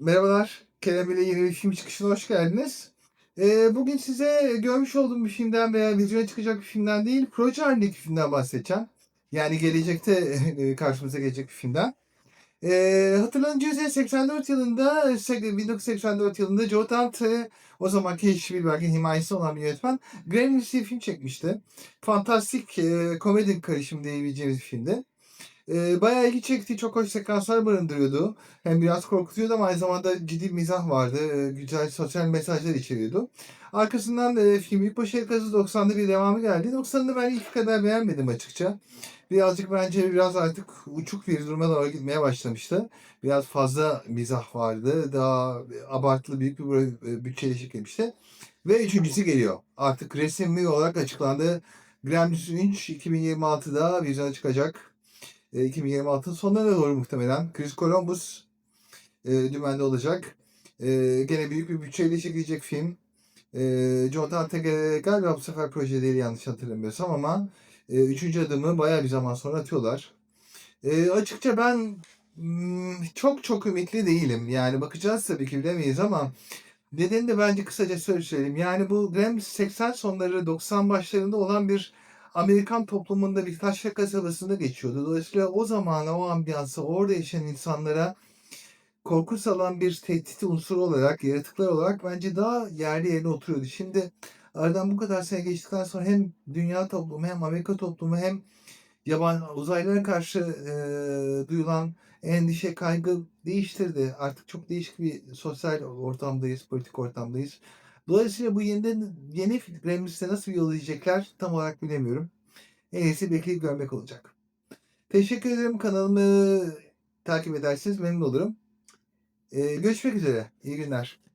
Merhabalar, Kerem ile yeni bir film çıkışına hoş geldiniz. Ee, bugün size görmüş olduğum bir filmden veya vizyona çıkacak bir filmden değil, proje halindeki filmden bahsedeceğim. Yani gelecekte e, karşımıza gelecek bir filmden. Ee, hatırlanınca üzere 84 yılında, 1984 yılında Joe Dante, o zamanki Spielberg'in himayesi olan bir yönetmen, Gremlins diye bir film çekmişti. Fantastik e, komedi karışımı diyebileceğimiz bir filmdi. Ee, bayağı ilgi çekti, çok hoş sekanslar barındırıyordu. Hem biraz korkutuyordu ama aynı zamanda ciddi mizah vardı. Ee, güzel sosyal mesajlar içeriyordu. Arkasından e, film ilk başarı kazı 90'da bir devamı geldi. 90'da ben ilk kadar beğenmedim açıkça. Birazcık bence biraz artık uçuk bir duruma doğru gitmeye başlamıştı. Biraz fazla mizah vardı. Daha abartılı büyük bir e, bütçeyle çekilmişti. Ve üçüncüsü geliyor. Artık resmi olarak açıklandı. Gremlins 3 2026'da vizyona çıkacak. E, 2026'ın sonlarına doğru muhtemelen. Chris Columbus e, dümende olacak. E, gene büyük bir bütçeyle çekilecek film. E, John Dante ge- galiba bu sefer proje değil yanlış hatırlamıyorsam ama e, üçüncü adımı bayağı bir zaman sonra atıyorlar. E, açıkça ben mm, çok çok ümitli değilim. Yani bakacağız tabii ki bilemeyiz ama nedenini de bence kısaca söyle- söyleyeyim. Yani bu Gremlins 80 sonları 90 başlarında olan bir Amerikan toplumunda bir taşra kasabasında geçiyordu. Dolayısıyla o zamana, o ambiyansa, orada yaşayan insanlara korku salan bir tehdit unsuru olarak, yaratıklar olarak bence daha yerli yerine oturuyordu. Şimdi aradan bu kadar sene geçtikten sonra hem dünya toplumu hem Amerika toplumu hem yabancı uzaylılara karşı e, duyulan endişe, kaygı değiştirdi. Artık çok değişik bir sosyal ortamdayız, politik ortamdayız. Dolayısıyla bu yeniden yeni Gremlins'e nasıl bir yol izleyecekler tam olarak bilemiyorum. En iyisi bekleyip görmek olacak. Teşekkür ederim. Kanalımı takip ederseniz memnun olurum. Ee, görüşmek üzere. İyi günler.